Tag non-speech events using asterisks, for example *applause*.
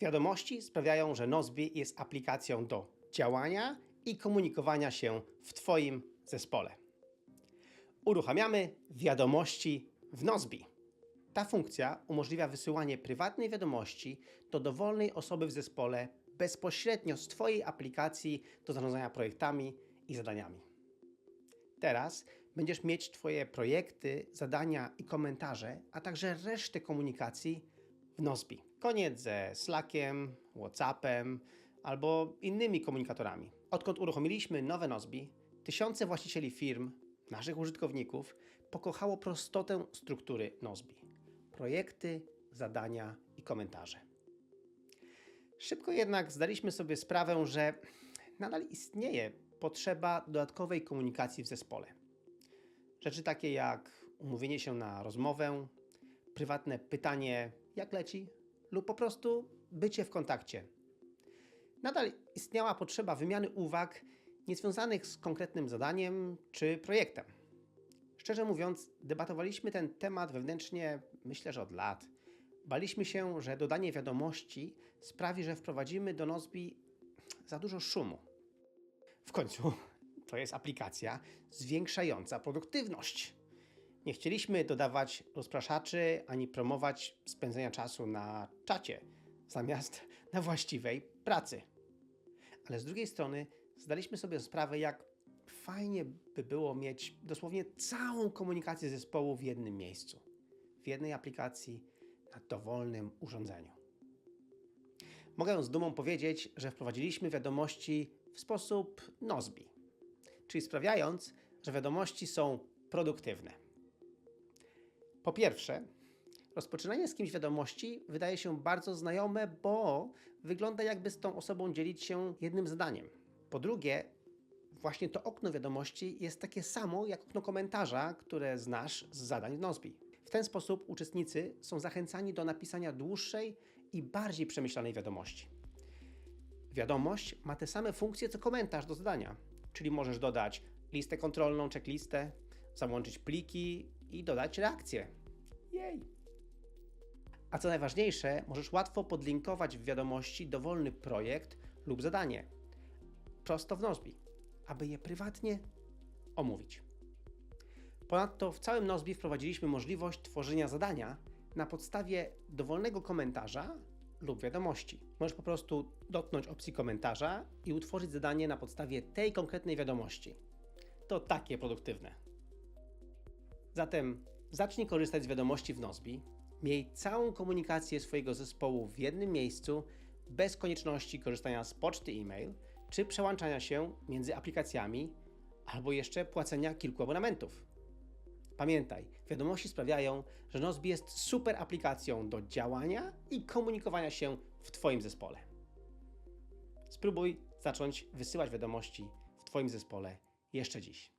Wiadomości sprawiają, że Nozbi jest aplikacją do działania i komunikowania się w Twoim zespole. Uruchamiamy wiadomości w Nozbi. Ta funkcja umożliwia wysyłanie prywatnej wiadomości do dowolnej osoby w zespole bezpośrednio z Twojej aplikacji do zarządzania projektami i zadaniami. Teraz będziesz mieć Twoje projekty, zadania i komentarze, a także resztę komunikacji w Nozbi. Koniec ze Slackiem, WhatsAppem albo innymi komunikatorami. Odkąd uruchomiliśmy nowe Nozbi, tysiące właścicieli firm, naszych użytkowników, pokochało prostotę struktury Nozbi. Projekty, zadania i komentarze. Szybko jednak zdaliśmy sobie sprawę, że nadal istnieje potrzeba dodatkowej komunikacji w zespole. Rzeczy takie jak umówienie się na rozmowę, prywatne pytanie, jak leci, lub po prostu bycie w kontakcie. Nadal istniała potrzeba wymiany uwag niezwiązanych z konkretnym zadaniem czy projektem. Szczerze mówiąc, debatowaliśmy ten temat wewnętrznie myślę, że od lat. Baliśmy się, że dodanie wiadomości sprawi, że wprowadzimy do Nozbi za dużo szumu. W końcu to jest aplikacja zwiększająca produktywność. Nie chcieliśmy dodawać rozpraszaczy ani promować spędzenia czasu na czacie zamiast *laughs* na właściwej pracy. Ale z drugiej strony zdaliśmy sobie sprawę, jak fajnie by było mieć dosłownie całą komunikację zespołu w jednym miejscu, w jednej aplikacji, na dowolnym urządzeniu. Mogę z dumą powiedzieć, że wprowadziliśmy wiadomości w sposób Nozbi, czyli sprawiając, że wiadomości są produktywne. Po pierwsze, rozpoczynanie z kimś wiadomości wydaje się bardzo znajome, bo wygląda jakby z tą osobą dzielić się jednym zadaniem. Po drugie, właśnie to okno wiadomości jest takie samo jak okno komentarza, które znasz z zadań w Nozbi. W ten sposób uczestnicy są zachęcani do napisania dłuższej i bardziej przemyślanej wiadomości. Wiadomość ma te same funkcje co komentarz do zadania, czyli możesz dodać listę kontrolną, checklistę, załączyć pliki i dodać reakcję. Jej! A co najważniejsze, możesz łatwo podlinkować w wiadomości dowolny projekt lub zadanie prosto w Nozbi, aby je prywatnie omówić. Ponadto w całym Nozbi wprowadziliśmy możliwość tworzenia zadania na podstawie dowolnego komentarza lub wiadomości. Możesz po prostu dotknąć opcji komentarza i utworzyć zadanie na podstawie tej konkretnej wiadomości. To takie produktywne. Zatem zacznij korzystać z wiadomości w Nozbi, miej całą komunikację swojego zespołu w jednym miejscu, bez konieczności korzystania z poczty e-mail czy przełączania się między aplikacjami albo jeszcze płacenia kilku abonamentów. Pamiętaj, wiadomości sprawiają, że Nozbi jest super aplikacją do działania i komunikowania się w Twoim zespole. Spróbuj zacząć wysyłać wiadomości w Twoim zespole jeszcze dziś.